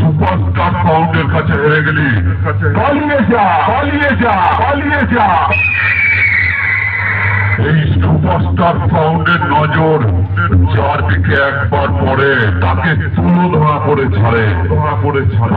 Superstar পাউন্ডের কাছে হেরে গেলি। পালিয়ে যা পালিয়ে যা পালিয়ে যা। এই সুপারস্টার ফাউন্ডের নজর যার দিকে একবার পরে তাকে তুলো ধরা পড়ে ছাড়ে ধরা পড়ে ছাড়ে।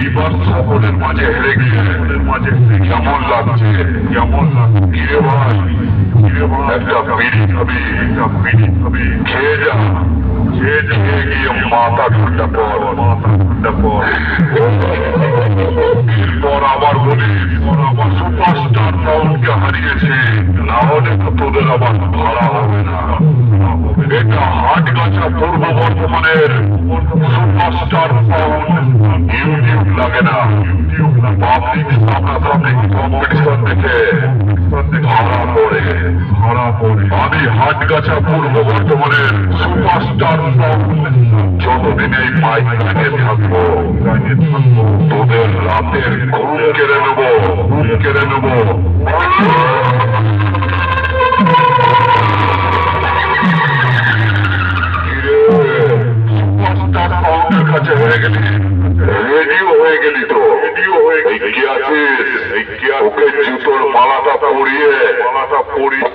এইবার সকলের মাঝে হেরে গিয়ে মাঝে কেমন লাগছে, কেমন কিরে ভাই আবার বলি আবার সুপারস্টার হারিয়েছে। না হলে তোদের আবার ভাড়া হবে না। এটা হাটগাছা পূর্ব বর্ধমানের সুপারস্টার সাউন্ড লাগে না। পাবলিক সামনাসামনি কম্পিটিশন দেখে ধরা পড়ে। ধরা পড়ে। আমি হাটগাছা পূর্ব বর্ধমানের সুপারস্টার যতদিন এই মাইক লাইনে থাকব তোদের রাতের ঘুম কেড়ে নেব। ঘুম কেড়ে নেব। সুপারস্টার সাউন্ডের কাছে হয়ে গেলি। রেডিও হয়ে গেলি তো। রেডিও হয়ে গেলি। আছিস? ওকে জুতোর মালাটা পরিয়ে। মালাটা পরিয়ে।